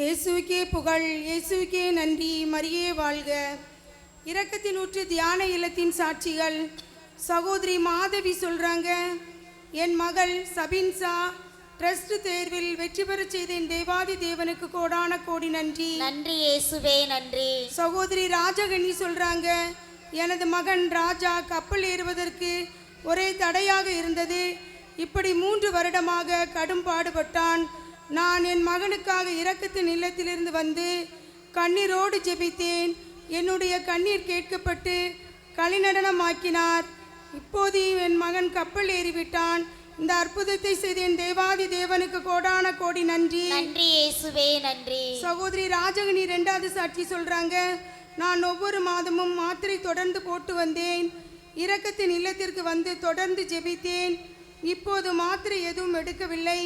இயேசுவுக்கே புகழ் இயேசுவுக்கே நன்றி மரியே வாழ்க. இரக்கத்தின் ஊற்று தியான இல்லத்தின் சாட்சிகள். சகோதரி மாதவி சொல்றாங்க என் மகள் சபின்சா ட்ரஸ்ட் தேர்வில் வெற்றி பெறச் செய்த என் தேவாதி தேவனுக்கு கோடான கோடி நன்றி. நன்றி இயேசுவே நன்றி. சகோதரி ராஜகணி சொல்றாங்க எனது மகன் ராஜா கப்பல் ஏறுவதற்கு ஒரே தடையாக இருந்தது. இப்படி மூன்று வருடமாக கடும் பாடுபட்டான். நான் என் மகனுக்காக இரக்கத்தின் இல்லத்திலிருந்து வந்து கண்ணீரோடு ஜெபித்தேன். என்னுடைய கண்ணீர் கேட்கப்பட்டு களிநடனமாக்கினார். இப்போது என் மகன் கப்பல் ஏறிவிட்டான். இந்த அற்புதத்தை செய்த என் தேவாதி தேவனுக்கு கோடான கோடி நன்றி. நன்றி இயேசுவே நன்றி. சகோதரி ராஜகனி ரெண்டாவது சாட்சி சொல்றாங்க. நான் ஒவ்வொரு மாதமும் மாத்திரை தொடர்ந்து போட்டு வந்தேன். இரக்கத்தின் இல்லத்திற்கு வந்து தொடர்ந்து ஜெபித்தேன். இப்போது மாத்திரை எதுவும் எடுக்கவில்லை.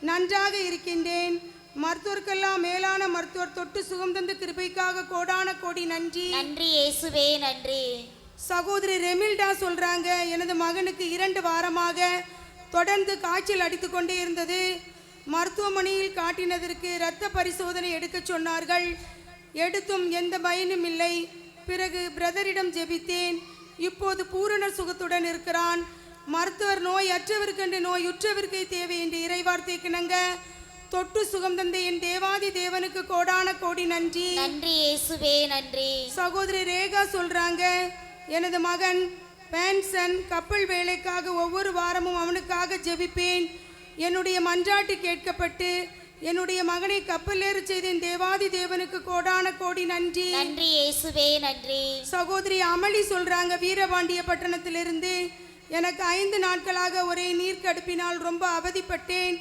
நன்றாக இருக்கின்றேன். மருத்துவருக்கெல்லாம் மேலான மருத்துவர் தொட்டு சுகம் தந்த கிருபைக்காக கோடான கோடி நன்றி. நன்றி இயேசுவே நன்றி. சகோதரி ரெமில்டா சொல்றாங்க எனது மகனுக்கு இரண்டு வாரமாக தொடர்ந்து காய்ச்சல் அடித்துக் கொண்டே இருந்தது. மருத்துவமனையில் காட்டினதற்கு இரத்த பரிசோதனை எடுக்கச் சொன்னார்கள். எடுத்தும் எந்த பயனும் இல்லை. பிறகு பிரதரிடம் ஜெபித்தேன். இப்போது பூரண சுகத்துடன் இருக்கிறான். மருத்துவர் நோய் அற்றவர்க்கென்று நோய் உற்றவர்க்கே தேவை என்று இறைவார்த்தை கிணங்க தொட்டு சுகம் தந்த என் தேவாதி தேவனுக்கு கோடான கோடி நன்றி. நன்றி இயேசுவே நன்றி. சகோதரி ரேகா சொல்றாங்க எனது மகன் பேன்சன் கப்பல் வேலைக்காக ஒவ்வொரு வாரமும் அவனுக்காக ஜெபிப்பேன். என்னுடைய மன்றாட்டு கேட்கப்பட்டு என்னுடைய மகனை கப்பல் ஏற செய்தேன் தேவாதி தேவனுக்கு கோடான கோடி நன்றி. நன்றி இயேசுவே நன்றி. சகோதரி அமளி சொல்றாங்க வீரபாண்டிய பட்டணத்திலிருந்து எனக்கு ஐந்து நாட்களாக ஒரே நீர் கடுப்பினால் ரொம்ப அவதிப்பட்டேன்.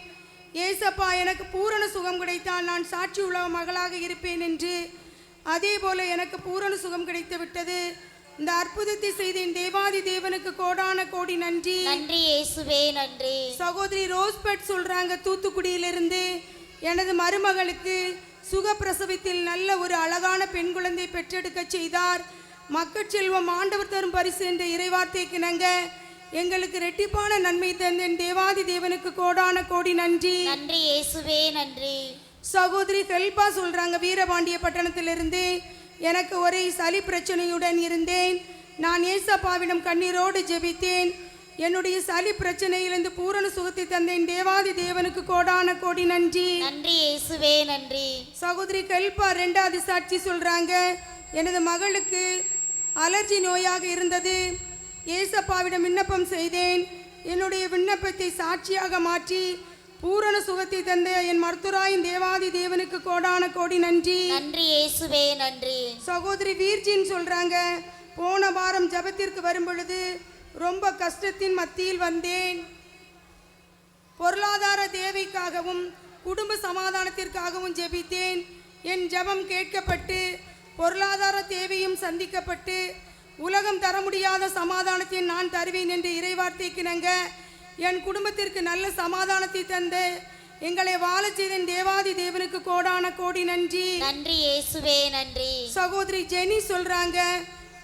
ஏசப்பா எனக்கு பூரண சுகம் கிடைத்தால் நான் சாட்சி உள்ள மகளாக இருப்பேன் என்று. அதே போல எனக்கு பூரண சுகம் கிடைத்து விட்டது. இந்த அற்புதத்தை செய்த என் தேவாதி தேவனுக்கு கோடான கோடி நன்றி. நன்றி இயேசுவே நன்றி. சகோதரி ரோஸ்பட் சொல்றாங்க தூத்துக்குடியிலிருந்து. எனது மருமகளுக்கு சுகப்பிரசவத்தில் நல்ல ஒரு அழகான பெண் குழந்தை பெற்றெடுக்க செய்தார். மக்கட்செல்வம் ஆண்டவர் தரும் பரிசு என்ற இறைவார்த்தை கிணங்க எங்களுக்கு ரெட்டிப்பான நன்மை தந்த தேவாதி தேவனுக்கு கோடான கோடி நன்றி. நன்றி இயேசுவே நன்றி. சகோதரி கல்பா சொல்றாங்க வீரபாண்டிய பட்டணத்திலிருந்து எனக்கு ஒரே சளி பிரச்சனையுடன் இருந்தேன். நான் ஏசப்பாவிடம் கண்ணீரோடு ஜெபித்தேன். என்னுடைய சளி பிரச்சனையிலிருந்து பூரண சுகத்தை தந்தேன் தேவாதி தேவனுக்கு கோடான கோடி நன்றி. நன்றி இயேசுவே நன்றி. சகோதரி கல்பா ரெண்டாவது சாட்சி சொல்றாங்க எனது மகளுக்கு அலர்ஜி நோயாக இருந்தது. ஏசப்பாவிடம் விண்ணப்பம் செய்தேன். என்னுடைய விண்ணப்பத்தை சாட்சியாக மாற்றி பூரண சுகத்தை தந்த என் மருத்துவராயின் தேவாதி தேவனுக்கு கோடான கோடி நன்றி. நன்றி இயேசுவே நன்றி. சகோதரி வீர்ஜின் சொல்றாங்க போன வாரம் ஜெபத்திற்கு வரும் பொழுது ரொம்ப கஷ்டத்தின் மத்தியில் வந்தேன். பொருளாதார தேவைக்காகவும் குடும்ப சமாதானத்திற்காகவும் ஜெபித்தேன். என் ஜெபம் கேட்கப்பட்டு பொருளாதார தேவையும் சந்திக்கப்பட்டு உலகம் தர முடியாத சமாதானத்தை நான் தருவேன் என்று இறைவார்த்தைக்கிணங்க என் குடும்பத்திற்கு நல்ல சமாதானத்தை தந்து எங்களை வாழச் செய்த என் தேவாதி தேவனுக்கு கோடான கோடி நன்றி. நன்றி இயேசுவே நன்றி. சகோதரி ஜெனி சொல்றாங்க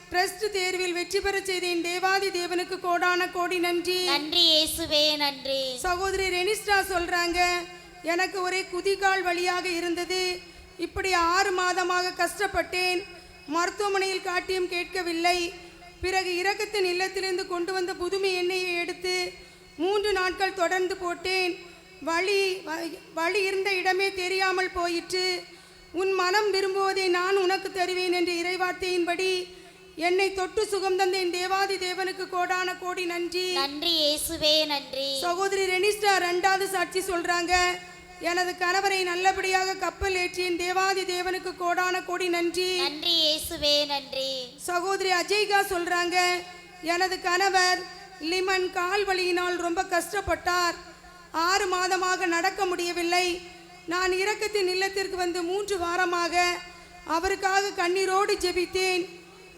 ட்ரஸ்ட் தேர்வில் வெற்றி பெற செய்த என் தேவாதி தேவனுக்கு கோடான கோடி நன்றி. நன்றி இயேசுவே நன்றி. சகோதரி ரெனிஸ்டா சொல்றாங்க எனக்கு ஒரே குதிகால் வழியாக இருந்தது இப்படி ஆறு மாதமாக கஷ்டப்பட்டேன் மருத்துவமனையில் காட்டியும் கேட்கவில்லை. பிறகு இரக்கத்தின் இல்லத்திலிருந்து கொண்டு வந்த புதுமை எண்ணெயை எடுத்து மூன்று நாட்கள் தொடர்ந்து போட்டேன். வலி வ- வலி இருந்த இடமே தெரியாமல் போயிற்று. உன் மனம் விரும்புவதை நான் உனக்கு தருவேன் என்ற இறைவார்த்தையின்படி என்னை தொட்டு சுகம் தந்த என் தேவாதி தேவனுக்கு கோடான கோடி நன்றி. நன்றி இயேசுவே நன்றி. சகோதரி ரெனிஸ்டா ரெண்டாவது சாட்சி சொல்றாங்க. எனது கணவரை நல்லபடியாக கப்பல் ஏற்றியேன் தேவாதி தேவனுக்கு கோடான கோடி நன்றி. நன்றி இயேசுவே நன்றி. சகோதரி அஜய்கா சொல்றாங்க எனது கணவர் லிமன் கால் வலியினால் ரொம்ப கஷ்டப்பட்டார். ஆறு மாதமாக நடக்க முடியவில்லை. நான் இரக்கத்தின் இல்லத்திற்கு வந்து மூன்று வாரமாக அவருக்காக கண்ணீரோடு ஜெபித்தேன்.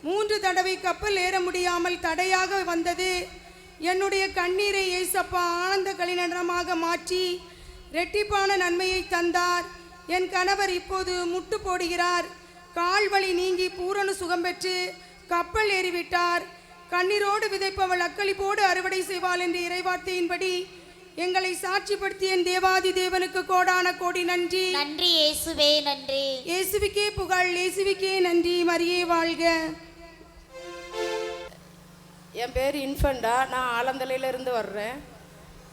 மூன்று தடவை கப்பல் ஏற முடியாமல் தடையாக வந்தது. என்னுடைய கண்ணீரை ஏசப்பா ஆனந்த கலிநடனமாக மாற்றி ரெட்டிப்பான நன்மையை தந்தார். என் கணவர் இப்போது முட்டு போடுகிறார். கால் வலி நீங்கி பூரண சுகம் பெற்று கப்பல் ஏறிவிட்டார். கண்ணீரோடு விதைப்பவள் அக்களிப்போடு அறுவடை செய்வாள் என்ற இறைவார்த்தையின்படி எங்களை சாட்சிப்படுத்திய தேவாதி தேவனுக்கு கோடான கோடி நன்றி. நன்றி இயேசுவே நன்றி. இயேசுவிக்கே புகழ் இயேசுவிக்கே நன்றி. மரியே வாழ்க. என் பேர் இன்ஃபண்டா. நான் ஆலந்தலையிலேருந்து வர்றேன்.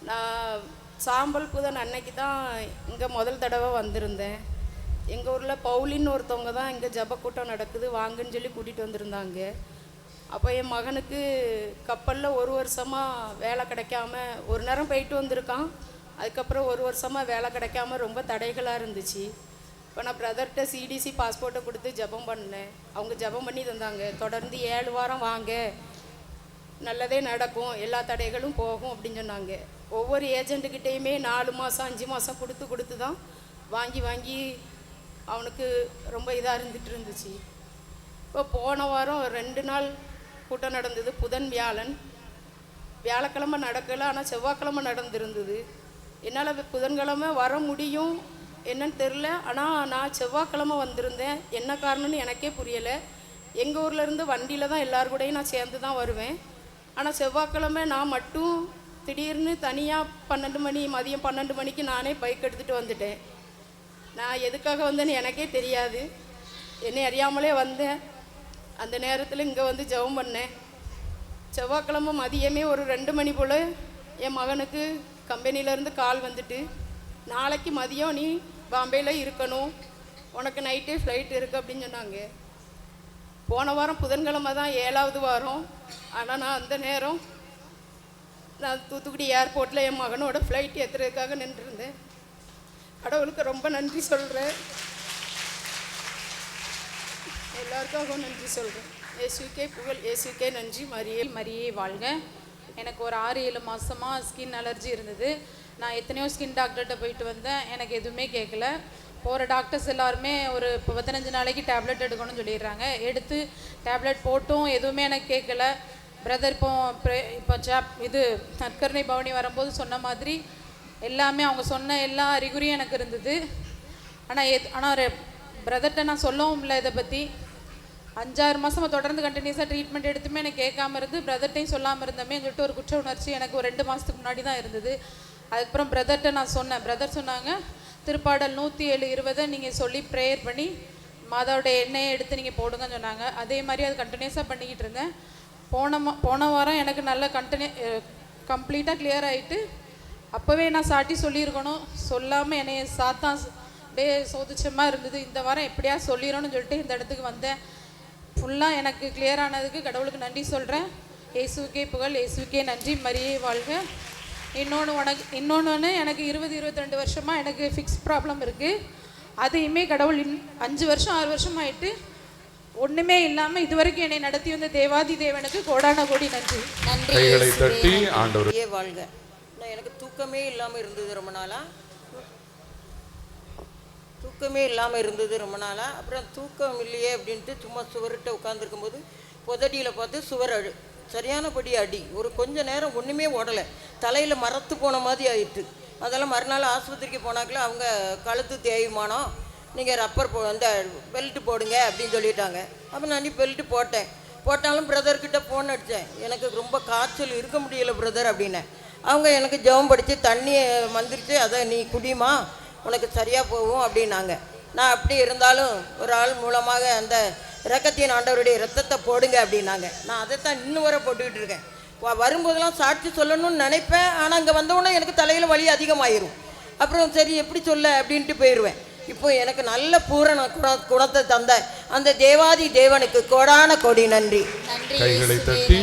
நான் சாம்பல் புதன் அன்னைக்கு தான் இங்கே முதல் தடவை வந்திருந்தேன். எங்கள் ஊரில் பவுலின்னு ஒருத்தவங்க தான் இங்கே ஜபக்கூட்டம் நடக்குது வாங்கன்னு சொல்லி கூட்டிகிட்டு வந்திருந்தாங்க. அப்போ என் மகனுக்கு கப்பலில் ஒரு வருஷமாக வேலை கிடைக்காம ஒரு நேரம் போயிட்டு வந்திருக்கான். அதுக்கப்புறம் ஒரு வருஷமாக வேலை கிடைக்காம ரொம்ப தடைகளாக இருந்துச்சு. இப்போ நான் பிரதர்கிட்ட சிடிசி பாஸ்போர்ட்டை கொடுத்து ஜெபம் பண்ணேன். அவங்க ஜெபம் பண்ணி தந்தாங்க. தொடர்ந்து ஏழு வாரம் வாங்க. நல்லதே நடக்கும் எல்லா தடைகளும் போகும் அப்படின்னு சொன்னாங்க. ஒவ்வொரு ஏஜெண்ட்டுக்கிட்டேயுமே நாலு மாதம் அஞ்சு மாதம் கொடுத்து கொடுத்து தான் வாங்கி வாங்கி அவனுக்கு ரொம்ப இதாக இருந்துட்டு இருந்துச்சு. இப்போ போன வாரம் ரெண்டு நாள் கூட்டம் நடந்தது. புதன் வியாழன். வியாழக்கிழமை நடக்கலை ஆனால் செவ்வாய்க்கிழமை நடந்திருந்தது. என்னால் புதன்கிழமை வர முடியும் என்னன்னு தெரில ஆனால் நான் செவ்வாய்க்கிழமை வந்திருந்தேன். என்ன காரணம்னு எனக்கே புரியலை. எங்கள் ஊர்லேருந்து வண்டியில் தான் எல்லார் கூடயும் நான் சேர்ந்து தான் வருவேன். ஆனால் செவ்வாய்க்கிழமை நான் மட்டும் திடீர்னு தனியாக பன்னெண்டு மணி மதியம் பன்னெண்டு மணிக்கு நானே பைக் எடுத்துகிட்டு வந்துட்டேன். நான் எதுக்காக வந்தேன்னு எனக்கே தெரியாது. என்னை அறியாமலே வந்தேன். அந்த நேரத்தில் இங்கே வந்து ஜெபம் பண்ணேன். செவ்வாய்க்கிழமை மதியமே ஒரு ரெண்டு மணி போல் என் மகனுக்கு கம்பெனியிலேருந்து கால் வந்துட்டு நாளைக்கு மதியம் நீ பாம்பேயில் இருக்கணும். உனக்கு நைட்டே ஃப்ளைட் இருக்குது அப்படின்னு சொன்னாங்க. போன வாரம் புதன்கிழமை தான் ஏழாவது வாரம். ஆனால் நான் அந்த நேரம் நான் தூத்துக்குடி ஏர்போர்ட்டில் என் மகனோட ஃப்ளைட் ஏற்றுறதுக்காக நின்றுருந்தேன். கடவுளுக்கு ரொம்ப நன்றி சொல்கிறேன் எல்லாருக்காகவும் நன்றி சொல்கிறேன் ஏசுக்கே புகழ் ஏசுக்கே நன்றி. மரியே மரியே வாழ்க. எனக்கு ஒரு ஆறு ஏழு மாதமாக ஸ்கின் அலர்ஜி இருந்தது. நான் எத்தனையோ ஸ்கின் டாக்டர்கிட்ட போயிட்டு வந்தேன். எனக்கு எதுவுமே கேட்கல போகிற டாக்டர்ஸ் எல்லாருமே ஒரு இப்போ பதினஞ்சு நாளைக்கு டேப்லெட் எடுக்கணும்னு சொல்லிடுறாங்க. எடுத்து டேப்லெட் போட்டும் எதுவுமே எனக்கு கேட்கல பிரதர் இப்போ இப்போ ஜாப் இது நற்கருணை பவனி வரும்போது சொன்ன மாதிரி எல்லாமே அவங்க சொன்ன எல்லா அறிகுறியும் எனக்கு இருந்தது. ஆனால் எத் ஆனால் பிரதர்கிட்ட நான் சொல்லவும் இல்லை இதை பற்றி அஞ்சாறு மாதம் தொடர்ந்து கண்டினியூஸாக ட்ரீட்மெண்ட் எடுத்துமே எனக்கு கேட்காம இருந்து பிரதர்ட்டையும் சொல்லாமல் இருந்தமே சொல்லிட்டு ஒரு குற்ற உணர்ச்சி எனக்கு ஒரு ரெண்டு மாதத்துக்கு முன்னாடி தான் இருந்தது. அதுக்கப்புறம் பிரதர்கிட்ட நான் சொன்னேன். பிரதர் சொன்னாங்க திருப்பாடல் நூற்றி ஏழு இருபதை நீங்கள் சொல்லி ப்ரேயர் பண்ணி மாதாவோட எண்ணெயை எடுத்து நீங்கள் போடுங்கன்னு சொன்னாங்க. அதே மாதிரி அது கண்டினியூஸாக பண்ணிக்கிட்டு இருந்தேன். போன போன வாரம் எனக்கு நல்ல கண்டினியூ கம்ப்ளீட்டாக கிளியர் ஆகிட்டு அப்போவே நான் சாட்டி சொல்லியிருக்கணும். சொல்லாமல் என்னைய சாத்தான் அப்படியே சோதிச்சமாக இருந்தது. இந்த வாரம் எப்படியா சொல்லிடணும்னு சொல்லிட்டு இந்த இடத்துக்கு வந்தேன். ஃபுல்லாக எனக்கு கிளியர் ஆனதுக்கு கடவுளுக்கு நன்றி சொல்கிறேன் இயேசுக்கே புகழ் இயேசுக்கே நன்றி. மரியே வாழ்க. இன்னொன்று உனக்கு இன்னொன்று எனக்கு இருபது இருபத்தி ரெண்டு வருஷமாக எனக்கு ஃபிக்ஸ் ப்ராப்ளம் இருக்குது அதையுமே கடவுள் இன் அஞ்சு வருஷம் ஆறு வருஷம் ஆயிட்டு ஒன்றுமே இல்லாமல் இதுவரைக்கும் என்னை நடத்தி வந்த தேவாதி தேவனுக்கு கோடான கோடி நன்றி. நன்றி. கைகளை தட்டி ஆண்டவர். வாழ்க. நான் எனக்கு தூக்கமே இல்லாமல் இருந்தது ரொம்ப நாளாக தூக்கமே இல்லாமல் இருந்தது ரொம்ப நாளாக அப்புறம் தூக்கம் இல்லையே அப்படின்ட்டு சும்மா சுவர்கிட்ட உட்காந்துருக்கும்போது புதடியில் பார்த்து சுவர் அழு. சரியானபடி அடி. ஒரு கொஞ்ச நேரம் ஒன்றுமே ஓடலை. தலையில் மரத்து போன மாதிரி ஆயிட்டு. அதெல்லாம் மறுநாள் ஆஸ்பத்திரிக்கு போனாக்கல அவங்க கழுத்து தேய்மானம் நீங்கள் ரப்பர் போ இந்த பெல்ட் போடுங்க அப்படின்னு சொல்லிட்டாங்க. அப்போ நான் பெல்ட்டு போட்டேன். போட்டாலும் பிரதர்கிட்ட ஃபோன் அடித்தேன் எனக்கு ரொம்ப காய்ச்சல் இருக்க முடியல பிரதர் அப்படின்னேன் அவங்க எனக்கு ஜெபம் படித்து தண்ணி வந்துருச்சு அதை நீ குடிமா உனக்கு சரியாக போகும் அப்படின்னாங்க. நான் அப்படி இருந்தாலும் ஒரு ஆள் மூலமாக அந்த இரக்கத்தின் ஆண்டவருடைய ரத்தத்தை போடுங்க அப்படின்னாங்க. நான் அதைத்தான் இன்னும் வரை போட்டுக்கிட்டு இருக்கேன். வரும்போதெல்லாம் சாட்சி சொல்லணும்னு நினைப்பேன். ஆனால் இங்கே வந்தவுடனே எனக்கு தலையில் வலி அதிகமாயிரும். அப்புறம் சரி எப்படி சொல்ல அப்படின்ட்டு போயிடுவேன் இப்போ எனக்கு நல்ல பூரண குண குணத்தை தந்த அந்த தேவாதி தேவனுக்கு கோடான கோடி நன்றி. நன்றி கைகளை இயேசுவே. தட்டி